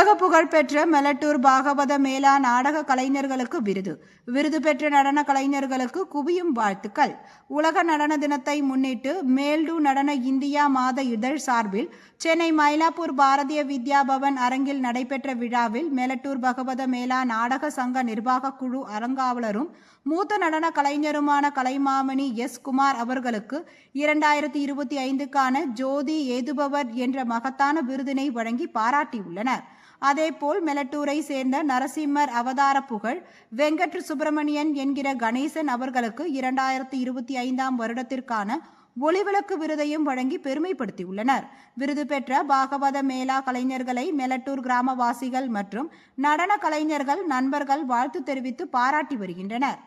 உலக புகழ்பெற்ற மெலட்டூர் பாகவத மேளா நாடக கலைஞர்களுக்கு விருது. விருது பெற்ற நடன கலைஞர்களுக்கு குவியும் வாழ்த்துக்கள். உலக நடன தினத்தை முன்னிட்டு மேல்டு நடன இந்தியா மாத இதழ் சார்பில் சென்னை மயிலாப்பூர் பாரதிய வித்யா பவன் அரங்கில் நடைபெற்ற விழாவில் மெலட்டூர் பகவத மேளா நாடக சங்க நிர்வாக குழு அறங்காவலரும் மூத்த நடன கலைஞருமான கலைமாமணி எஸ். குமார் அவர்களுக்கு இரண்டாயிரத்தி இருபத்தி ஐந்துக்கான ஜோதி ஏதுபவர் என்ற மகத்தான விருதினை வழங்கி பாராட்டியுள்ளனர். அதேபோல் மெலட்டூரை சேர்ந்த நரசிம்மர் அவதார புகழ் வெங்கட் சுப்பிரமணியன் என்கிற கணேசன் அவர்களுக்கு இரண்டாயிரத்தி இருபத்தி ஐந்தாம் வருடத்திற்கான ஒளிவிளக்கு விருதையும் வழங்கி பெருமைப்படுத்தியுள்ளனர். விருது பெற்ற பாகவத மேளா கலைஞர்களை மெலட்டூர் கிராமவாசிகள் மற்றும் நடன கலைஞர்கள் நண்பர்கள் வாழ்த்து தெரிவித்து பாராட்டி வருகின்றனர்.